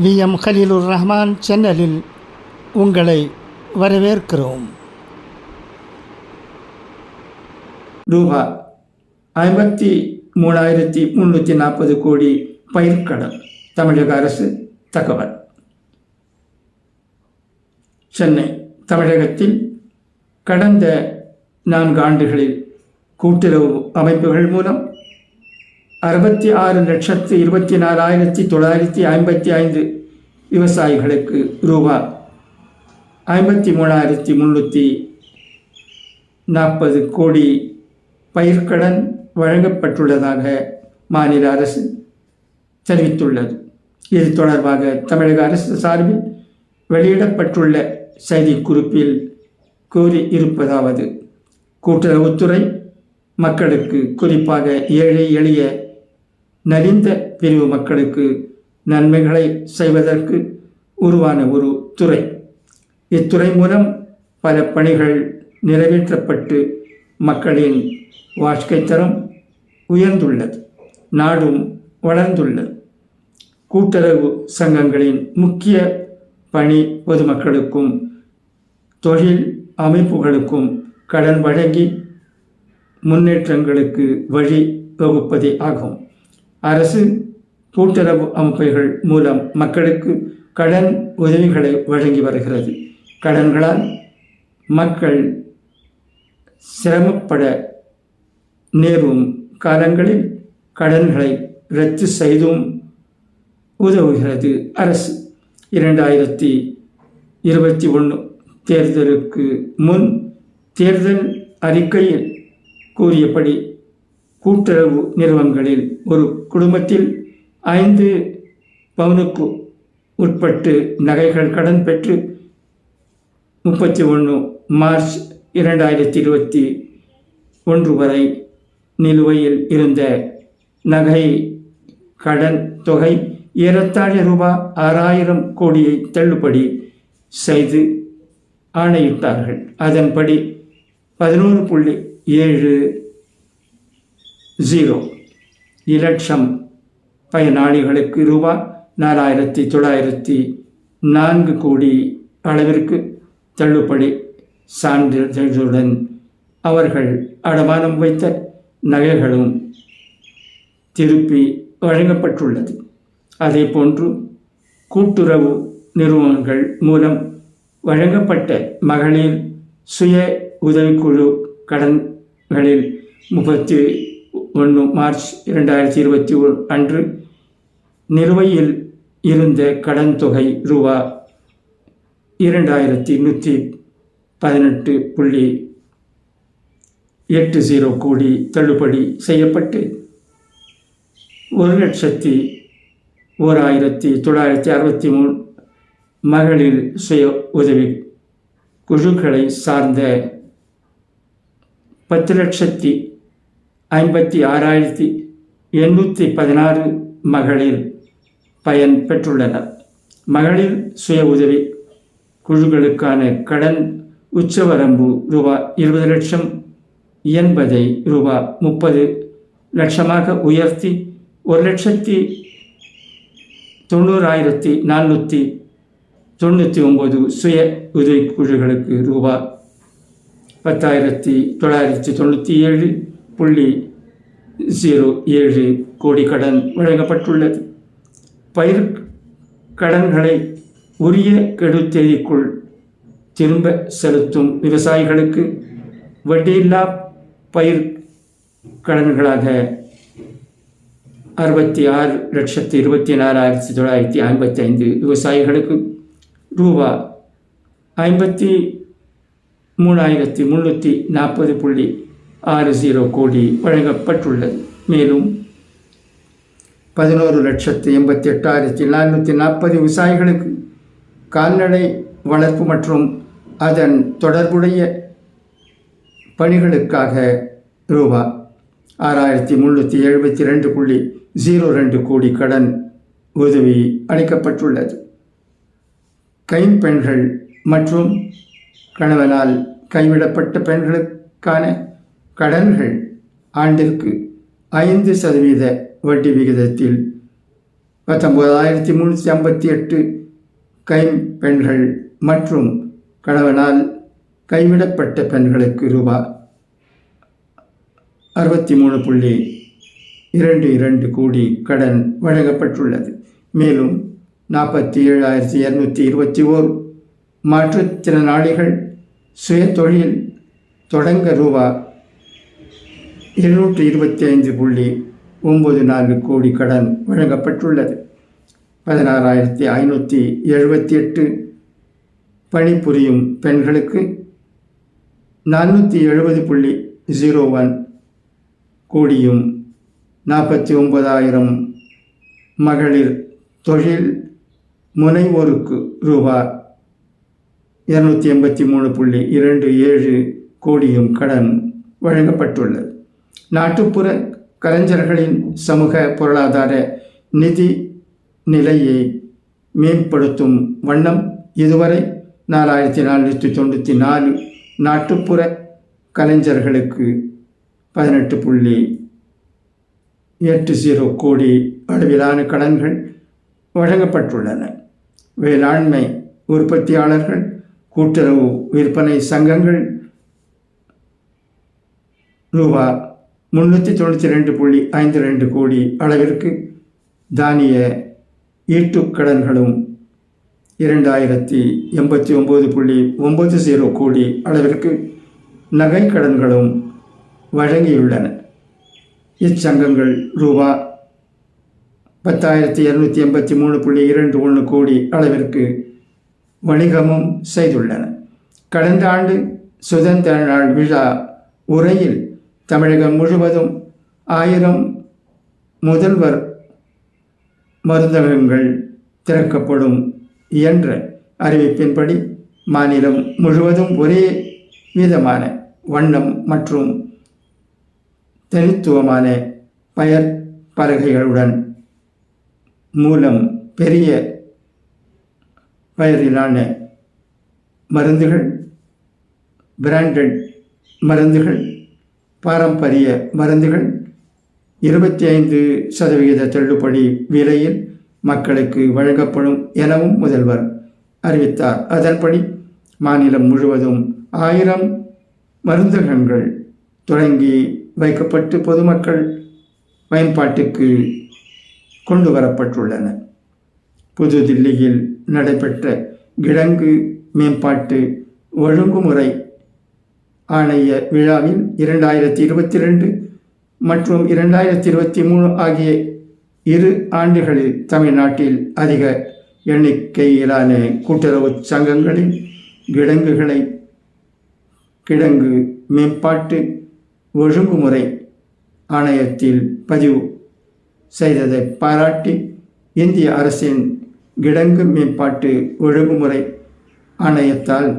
We. M. Haleelur Rahman சேனலில் உங்களை வரவேற்கிறோம். ரூபா ஐம்பத்தி மூணாயிரத்தி முந்நூற்றி நாற்பது கோடி பயிர்க்கடன் தமிழக அரசு தகவல். சென்னை தமிழகத்தில் கடந்த நான்கு ஆண்டுகளில் கூட்டுறவு அமைப்புகள் மூலம் அறுபத்தி ஆறு லட்சத்து இருபத்தி நாலாயிரத்தி தொள்ளாயிரத்தி ஐம்பத்தி ஐந்து விவசாயிகளுக்கு ரூபா. ஐம்பத்தி மூணாயிரத்தி முந்நூற்றி நாற்பது கோடி பயிர்க்கடன் வழங்கப்பட்டுள்ளதாக மாநில அரசு தெரிவித்துள்ளது. இது தொடர்பாக தமிழக அரசு சார்பில் வெளியிடப்பட்டுள்ள செய்திக்குறிப்பில் கூறி இருப்பதாவது கூட்டுறவுத்துறை மக்களுக்கு குறிப்பாக ஏழை எளிய நலிந்த பிரிவு மக்களுக்கு நன்மைகளை செய்வதற்கு உருவான ஒரு துறை. இத்துறை மூலம் பல பணிகள் நிறைவேற்றப்பட்டு மக்களின் வாழ்க்கை தரம் உயர்ந்துள்ளது நாடும் வளர்ந்துள்ளது. கூட்டுறவு சங்கங்களின் முக்கிய பணி பொதுமக்களுக்கும் தொழில் அமைப்புகளுக்கும் கடன் வழங்கி முன்னேற்றங்களுக்கு வழி வகுப்பதே ஆகும். அரசு கூட்டுறவு அமைப்புகள் மூலம் மக்களுக்கு கடன் உதவிகளை வழங்கி வருகிறது. கடன்களால் மக்கள் சிரமப்பட நேரும் காலங்களில் கடன்களை ரத்து செய்தும் உதவுகிறது. அரசு இரண்டாயிரத்தி இருபத்தி ஒன்று தேர்தலுக்கு முன் தேர்தல் அறிக்கையில் கூறியபடி கூட்டுறவு நிறுவனங்களில் ஒரு குடும்பத்தில் ஐந்து பவுனுக்கு உட்பட்டு நகைகள் கடன் பெற்று முப்பத்தி ஒன்று மார்ச் இரண்டாயிரத்தி இருபத்தி ஒன்று வரை நிலுவையில் இருந்த நகை கடன் தொகை ஏறத்தாழ ரூபாய் ஆறாயிரம் கோடியை தள்ளுபடி செய்து ஆணையிட்டார்கள். அதன்படி பதினோரு புள்ளி ஏழு ஜீரோ இலட்சம். பயனாளிகளுக்கு ரூபா நாலாயிரத்தி தொள்ளாயிரத்தி நான்கு கோடி அளவிற்கு தள்ளுபடி. சான்றிதழ்களுடன் அவர்கள் அடமானம் வைத்த நகைகளும் திருப்பி வழங்கப்பட்டுள்ளது. அதே போன்று கூட்டுறவு நிறுவனங்கள் மூலம் வழங்கப்பட்ட மகளிர் சுய உதவிக்குழு கடன்களில் முப்பத்தி ஒன்று மார்ச் இரண்டாயிரத்தி இருபத்தி ஒன்று அன்று நிலுவையில் இருந்த கடன் தொகை ரூபா இரண்டாயிரத்தி நூற்றி பதினெட்டு புள்ளி எட்டு ஜீரோ கோடி தள்ளுபடி செய்யப்பட்டு ஒரு லட்சத்தி ஓர் ஆயிரத்தி தொள்ளாயிரத்தி அறுபத்தி மூணு மகளிர் சுய உதவி குழுக்களை சார்ந்த பத்து லட்சத்தி ஐம்பத்தி ஆறாயிரத்தி எண்ணூற்றி பதினாறு மகளிர் பயன் பெற்றுள்ளனர். மகளிர் சுய உதவி குழுக்களுக்கான கடன் உச்சவரம்பு ரூபா இருபது லட்சம் என்பதை ரூபா முப்பது லட்சமாக உயர்த்தி ஒரு லட்சத்தி தொண்ணூறாயிரத்தி நானூற்றி தொண்ணூற்றி ஒம்பது சுய உதவி குழுக்களுக்கு ரூபா பத்தாயிரத்தி தொள்ளாயிரத்தி தொண்ணூற்றி ஏழு புள்ளி ஜீரோ ஏழு கோடி கடன் வழங்கப்பட்டுள்ளது. பயிர் கடன்களை உரிய கெடு தேதிக்குள் திரும்ப செலுத்தும் விவசாயிகளுக்கு வட்டியில்லா பயிர் கடன்களாக அறுபத்தி ஆறு லட்சத்தி இருபத்தி நாலாயிரத்தி தொள்ளாயிரத்தி ஐம்பத்தி ஐந்து விவசாயிகளுக்கு ரூபா ஐம்பத்தி மூணாயிரத்தி முந்நூற்றி நாற்பது புள்ளி ஆறு ஜீரோ கோடி வழங்கப்பட்டுள்ளது. மேலும் பதினோரு லட்சத்து எண்பத்தி எட்டாயிரத்தி நானூற்றி நாற்பது விவசாயிகளுக்கு கால்நடை வளர்ப்பு மற்றும் அதன் தொடர்புடைய பணிகளுக்காக ரூபா ஆறாயிரத்தி முந்நூற்றி எழுபத்தி ரெண்டு புள்ளி ஜீரோ ரெண்டு கோடி கடன் உதவி அளிக்கப்பட்டுள்ளது. கைம்பெண்கள் மற்றும் கணவனால் கைவிடப்பட்ட பெண்களுக்கான கடன்கள் ஆண்டிற்கு ஐந்து சதவீத வட்டி விகிதத்தில் பத்தொன்பதாயிரத்தி முந்நூற்றி ஐம்பத்தி எட்டு கைம்பெண்கள் மற்றும் கணவனால் கைவிடப்பட்ட பெண்களுக்கு ரூபாய் அறுபத்தி மூணு புள்ளி இரண்டு இரண்டு கோடி கடன் வழங்கப்பட்டுள்ளது. மேலும் நாற்பத்தி ஏழாயிரத்தி இரநூத்தி இருபத்தி ஓர் மாற்றுத்திறனாளிகள் சுயதொழில் தொடங்க ரூபா இருநூற்றி இருபத்தி ஐந்து புள்ளி ஒம்பது நான்கு கோடி கடன் வழங்கப்பட்டுள்ளது. பதினாறாயிரத்தி ஐநூற்றி எழுபத்தி எட்டு பணிபுரியும் பெண்களுக்கு நானூற்றி எழுபது புள்ளி ஜீரோ ஒன் கோடியும் நாற்பத்தி ஒன்பதாயிரம் மகளிர் தொழில் முனைவோருக்கு ரூபா இரநூத்தி எண்பத்தி மூணு புள்ளி இரண்டு ஏழு கோடியும் கடன் வழங்கப்பட்டுள்ளது. நாட்டுப்புற கலைஞர்களின் சமூக பொருளாதார நிதி நிலையை மேம்படுத்தும் வண்ணம் இதுவரை நாலாயிரத்தி நானூற்றி தொண்ணூற்றி நாலு நாட்டுப்புற கலைஞர்களுக்கு பதினெட்டு புள்ளி எட்டு ஜீரோ கோடி அளவிலான கடன்கள் வழங்கப்பட்டுள்ளன. வேளாண்மை உற்பத்தியாளர்கள் கூட்டுறவு விற்பனை சங்கங்கள் ரூபா முந்நூற்றி தொண்ணூற்றி ரெண்டு புள்ளி ஐந்து ரெண்டு கோடி அளவிற்கு தானிய ஈட்டுக் கடன்களும் இரண்டாயிரத்தி எண்பத்தி ஒம்பது புள்ளி ஒம்பது ஜீரோ கோடி அளவிற்கு நகை கடன்களும் வழங்கியுள்ளன. இச்சங்கங்கள் ரூபா பத்தாயிரத்தி இரநூத்தி எண்பத்தி மூணு புள்ளி இரண்டு ஒன்று கோடி அளவிற்கு வணிகமும் செய்துள்ளன. கடந்த ஆண்டு சுதந்திர நாள் விழா உரையில் தமிழகம் முழுவதும் ஆயிரம் முதல்வர் மருந்தகங்கள் திறக்கப்படும் என்ற அறிவிப்பின்படி மாநிலம் முழுவதும் ஒரே விதமான வண்ணம் மற்றும் தனித்துவமான பெயர் பலகைகளுடன் மூலம் பெரிய பெயரிலான மருந்துகள் பிராண்டட் மருந்துகள் பாரம்பரிய மருந்துகள் இருபத்தி ஐந்து சதவிகித தள்ளுபடி விலையில் மக்களுக்கு வழங்கப்படும் எனவும் முதல்வர் அறிவித்தார். அதன்படி மாநிலம் முழுவதும் ஆயிரம் மருந்தகங்கள் தொடங்கி வைக்கப்பட்டு பொதுமக்கள் பயன்பாட்டுக்கு கொண்டு வரப்பட்டுள்ளன புதுதில்லியில் நடைபெற்ற கிழங்கு மேம்பாட்டு ஒழுங்குமுறை ஆணைய விழாவில் இரண்டாயிரத்தி இருபத்தி ரெண்டு மற்றும் இரண்டாயிரத்தி இருபத்தி மூணு ஆகிய இரு ஆண்டுகளில் தமிழ்நாட்டில் அதிக எண்ணிக்கையிலான கூட்டுறவு சங்கங்களில் கிடங்குகளை கிடங்கு மேம்பாட்டு ஒழுங்குமுறை ஆணையத்தில் பதிவு செய்ததை பாராட்டி இந்திய அரசின் கிடங்கு மேம்பாட்டு ஒழுங்குமுறை ஆணையத்தால்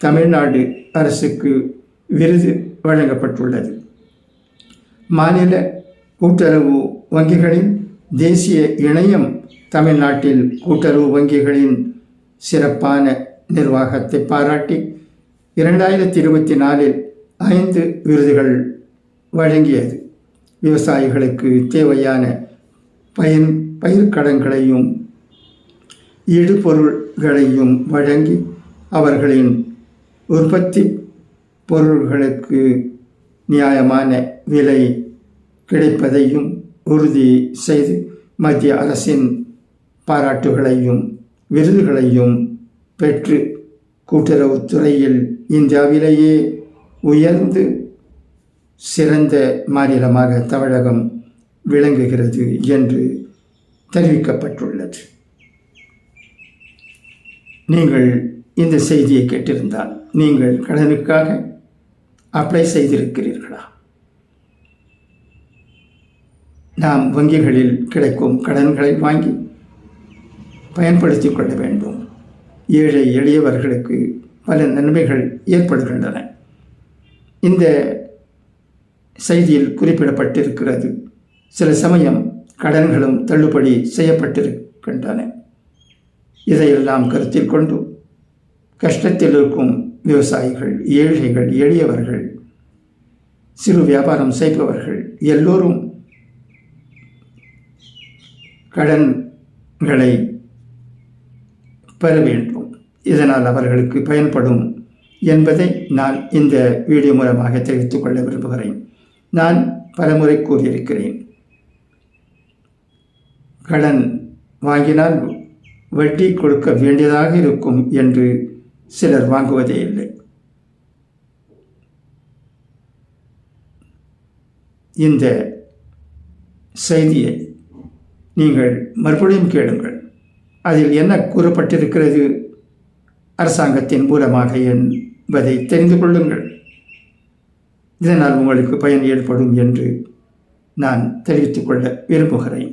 தமிழ்நாடு அரசுக்கு விருது வழங்கப்பட்டுள்ளது. மாநில கூட்டுறவு வங்கிகளின் தேசிய இணையம் தமிழ்நாட்டில் கூட்டுறவு வங்கிகளின் சிறப்பான நிர்வாகத்தை பாராட்டி இரண்டாயிரத்தி இருபத்தி நாலில் ஐந்து விருதுகள் வழங்கியது. விவசாயிகளுக்கு தேவையான பயன் பயிர்க்கடன்களையும் இடுபொருள்களையும் வழங்கி அவர்களின் உற்பத்தி பொருள்களுக்கு நியாயமான விலை கிடைப்பதையும் உறுதி செய்து மத்திய அரசின் பாராட்டுகளையும் விருதுகளையும் பெற்று கூட்டுறவுத்துறையில் இந்தியாவிலேயே உயர்ந்து சிறந்த மாநிலமாக தமிழகம் விளங்குகிறது என்று தெரிவிக்கப்பட்டுள்ளது. நீங்கள் இந்த செய்தியை கேட்டிருந்தால் நீங்கள் கடனுக்காக அப்ளை செய்திருக்கிறீர்களா? நாம் வங்கிகளில் கிடைக்கும் கடன்களை வாங்கி பயன்படுத்திக் கொள்ள வேண்டும். ஏழை எளியவர்களுக்கு பல நன்மைகள் ஏற்படுகின்றன. இந்த செய்தியில் குறிப்பிடப்பட்டிருக்கிறது. சில சமயம் கடன்களும் தள்ளுபடி செய்யப்பட்டிருக்கின்றன. இதையெல்லாம் கருத்தில் கொண்டு கஷ்டத்தில் இருக்கும் விவசாயிகள் ஏழைகள் எளியவர்கள் சிறு வியாபாரம் செய்பவர்கள் எல்லோரும் கடன்களை பெற வேண்டும். இதனால் அவர்களுக்கு பயன்படும் என்பதை நான் இந்த வீடியோ மூலமாக தெரிவித்துக் கொள்ள விரும்புகிறேன். நான் பலமுறை கூறியிருக்கிறேன். கடன் வாங்கினால் வட்டி கொடுக்க வேண்டியதாக இருக்கும் என்று சிலர் வாங்குவதே இல்லை இந்த செய்தியை நீங்கள் மறுபடியும் கேளுங்கள் அதில் என்ன கூறப்பட்டிருக்கிறது அரசாங்கத்தின் மூலமாக என்பதை தெரிந்து கொள்ளுங்கள் இதனால் உங்களுக்கு பயன் ஏற்படும் என்று நான் தெரிவித்துக் கொள்ள விரும்புகிறேன்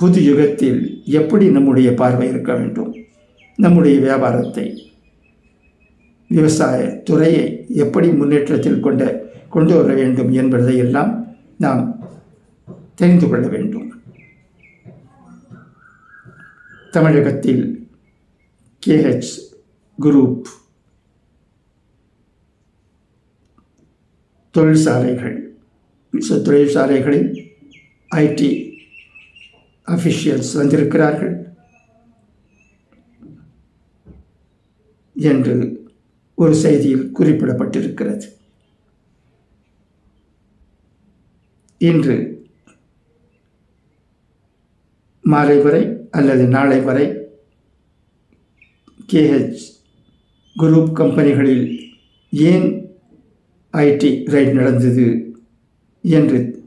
புது யுகத்தில் எப்படி நம்முடைய பார்வை இருக்க வேண்டும் நம்முடைய வியாபாரத்தை விவசாய துறையை எப்படி முன்னேற்றத்தில் கொண்ட கொண்டு வர வேண்டும் என்பதையெல்லாம் நாம் தெரிந்து கொள்ள வேண்டும். தமிழகத்தில் கேஹெச் குரூப் தொழிற்சாலைகள் தொழிற்சாலைகளில் ஐடி அஃபிஷியல்ஸ் வந்திருக்கிறார்கள். என்று ஒரு செய்தியில் குறிப்பிடப்பட்டிருக்கிறது. இன்று மாலை வரை அல்லது நாளை வரை கேஹெச் குரூப் கம்பெனிகளில் ஏன் ஐடி ரைட் நடந்தது என்று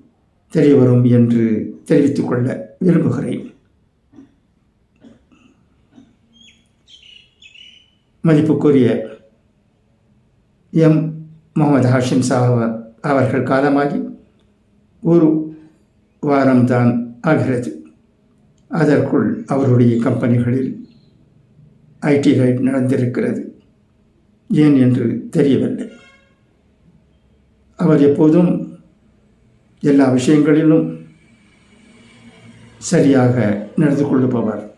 தெரிய வரும் என்று தெரிவித்துக்கொள்ள விரும்புகிறேன். மதிப்புக்குரிய எம். முகமது ஹாஷிம் சாஹப் அவர்கள் காலமாகி ஒரு வாரம்தான் ஆகிறது. அதற்குள் அவருடைய கம்பெனிகளில் ஐடி ரைட் நடந்திருக்கிறது. ஏன் என்று தெரியவில்லை. அவர் எப்போதும் எல்லா விஷயங்களிலும் சரியாக நடந்து கொள்ளுபவர்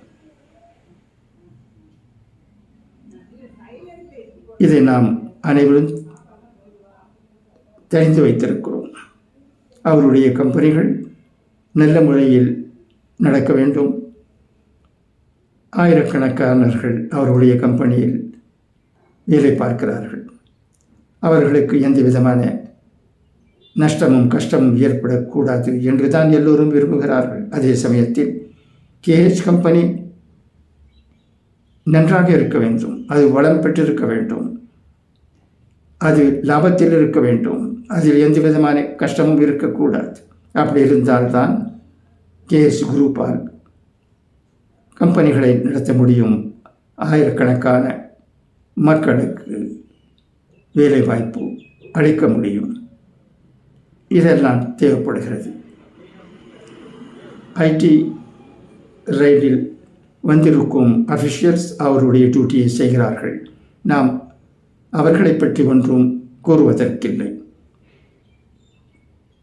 இதை நாம் அனைவரும் தெரிந்து வைத்திருக்கிறோம். அவருடைய கம்பெனிகள் நல்ல முறையில் நடக்க வேண்டும். ஆயிரக்கணக்கானவர்கள் அவருடைய கம்பெனியில் வேலை பார்க்கிறார்கள். அவர்களுக்கு எந்த விதமான நஷ்டமும் கஷ்டமும் ஏற்படக்கூடாது என்று தான் எல்லோரும் விரும்புகிறார்கள். அதே சமயத்தில் கேஹெச் கம்பெனி நன்றாக இருக்க வேண்டும். அது வளம் பெற்றிருக்க வேண்டும். அது லாபத்தில் இருக்க வேண்டும். அதில் எந்த விதமான கஷ்டமும் இருக்கக்கூடாது. அப்படி இருந்தால்தான் கேஎஸ் குரூப்பால் கம்பெனிகளை நடத்த முடியும். ஆயிரக்கணக்கான மக்களுக்கு வேலை வாய்ப்பு அளிக்க முடியும். இதெல்லாம் தேவைப்படுகிறது. ஐடி ரயிலில் வந்திருக்கும் அஃபிஷியல்ஸ் அவருடைய டியூட்டியை செய்கிறார்கள். நாம் அவர்களை பற்றி ஒன்றும் கூறுவதற்கில்லை.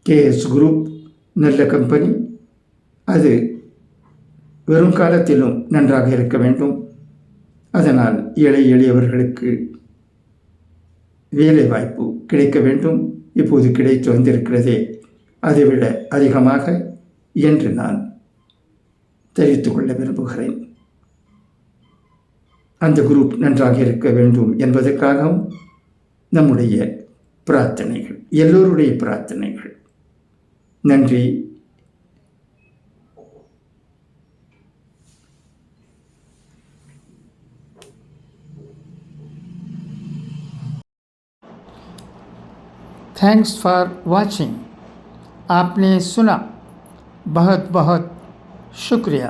கேஎஸ் குரூப் நல்ல கம்பெனி. அது வெறும் காலத்திலும் நன்றாக இருக்க வேண்டும். அதனால் ஏழை எளியவர்களுக்கு வேலை வாய்ப்பு கிடைக்க வேண்டும். இப்போது கிடைத்து வந்திருக்கிறதே அதைவிட அதிகமாக என்று நான் தெரிவித்துக் கொள்ள விரும்புகிறேன். அந்த குரூப் நன்றாக இருக்க வேண்டும் என்பதற்காகவும் நம்முடைய பிரார்த்தனைகள் எல்லோருடைய பிரார்த்தனைகள் நன்றி थैंक्स फॉर वाचिंग आपने सुना बहुत बहुत शुक्रिया